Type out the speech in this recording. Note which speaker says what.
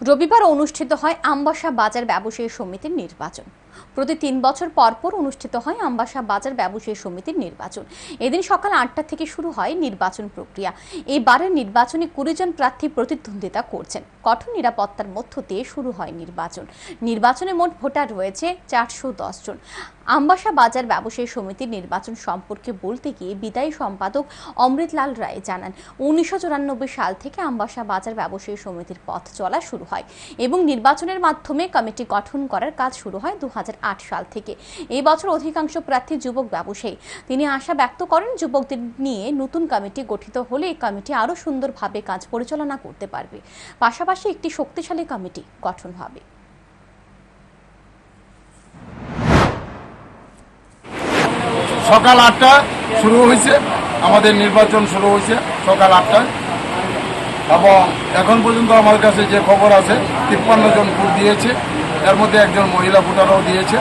Speaker 1: রবিবার অনুষ্ঠিত হয় আমবাসা বাজার ব্যবসায়ী সমিতির নির্বাচন। প্রতি তিন বছর পর পর অনুষ্ঠিত হয় আমবাসা বাজার ব্যবসায়ী সমিতির নির্বাচন। এদিন সকাল আটটা থেকে শুরু হয় নির্বাচন প্রক্রিয়া। এবারের নির্বাচনে কুড়ি জন প্রার্থী প্রতিদ্বন্দ্বিতা করছেন। কঠোর নিরাপত্তার মধ্য দিয়ে শুরু হয় নির্বাচন। নির্বাচনে মোট ভোটার রয়েছে চারশো দশ জন। আমবাসা বাজার ব্যবসায়ী সমিতির নির্বাচন সম্পর্কে বলতে গিয়ে বিদায়ী সম্পাদক অমৃতলাল রায় জানান, উনিশশো চুরানব্বই সাল থেকে আমবাসা বাজার ব্যবসায়ী সমিতির পথ চলা শুরু হয় এবং নির্বাচনের মাধ্যমে কমিটি গঠন করার কাজ শুরু হয় দু সাল থেকে। এই বছর অধিকাংশ প্রার্থী যুবক ব্যবসায়ী। তিনি আশা ব্যক্ত করেন যুবকদের নিয়ে নতুন কমিটি গঠিত হলে এই কমিটি আরও সুন্দরভাবে কাজ পরিচালনা করতে পারবে। পাশাপাশি একটি শক্তিশালী কমিটি গঠন হবে।
Speaker 2: সকাল আটটা শুরু হয়েছে। আমাদের নির্বাচন শুরু হয়েছে সকাল আটটায়। এবং এখন পর্যন্ত আমার কাছে যে খবর আছে, তিপ্পান্ন জন ভোট দিয়েছে। এর মধ্যে একজন মহিলা ভোটারও দিয়েছে।